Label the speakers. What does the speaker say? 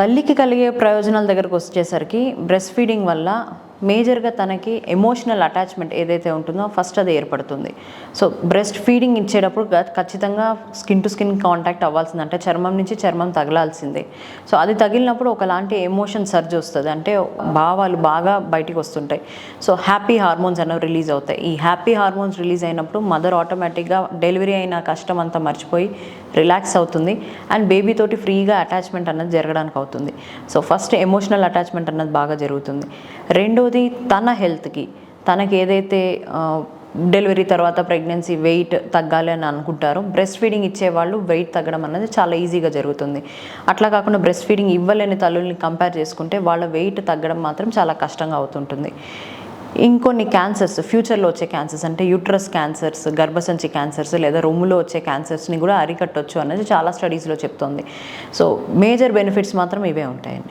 Speaker 1: తల్లికి కలిగే ప్రయోజనాల దగ్గరకు వచ్చేసరికి బ్రెస్ట్ ఫీడింగ్ వల్ల మేజర్గా తనకి ఎమోషనల్ అటాచ్మెంట్ ఏదైతే ఉంటుందో ఫస్ట్ అది ఏర్పడుతుంది. సో బ్రెస్ట్ ఫీడింగ్ ఇచ్చేటప్పుడు ఖచ్చితంగా స్కిన్ టు స్కిన్ కాంటాక్ట్ అవ్వాల్సింది అంటే చర్మం నుంచి చర్మం తగలాల్సిందే. సో అది తగిలినప్పుడు ఒకలాంటి ఎమోషన్ సర్జ్ వస్తుంది. అంటే భావాలు బాగా బయటికి వస్తుంటాయి. సో హ్యాపీ హార్మోన్స్ అనేవి రిలీజ్ అవుతాయి. ఈ హ్యాపీ హార్మోన్స్ రిలీజ్ అయినప్పుడు మదర్ ఆటోమేటిక్గా డెలివరీ అయిన కష్టం అంతా మర్చిపోయి రిలాక్స్ అవుతుంది. అండ్ బేబీ తోటి ఫ్రీగా అటాచ్మెంట్ అన్నది జరగడానికి అవుతుంది. సో ఫస్ట్ ఎమోషనల్ అటాచ్మెంట్ అన్నది బాగా జరుగుతుంది. రెండో రెండోది తన హెల్త్కి. తనకి ఏదైతే డెలివరీ తర్వాత ప్రెగ్నెన్సీ వెయిట్ తగ్గాలి అని అనుకుంటారో బ్రెస్ట్ ఫీడింగ్ ఇచ్చేవాళ్ళు వెయిట్ తగ్గడం అనేది చాలా ఈజీగా జరుగుతుంది. అట్లా కాకుండా బ్రెస్ట్ ఫీడింగ్ ఇవ్వలేని తల్లుల్ని కంపేర్ చేసుకుంటే వాళ్ళ వెయిట్ తగ్గడం మాత్రం చాలా కష్టంగా అవుతుంటుంది. ఇంకొన్ని క్యాన్సర్స్ ఫ్యూచర్లో వచ్చే క్యాన్సర్స్ అంటే యూట్రస్ క్యాన్సర్స్ గర్భసంచి క్యాన్సర్స్ లేదా రొమ్ములో వచ్చే క్యాన్సర్స్ని కూడా అరికట్టొచ్చు అనేది చాలా స్టడీస్లో చెప్తోంది. సో మేజర్ బెనిఫిట్స్ మాత్రం ఇవే ఉంటాయండి.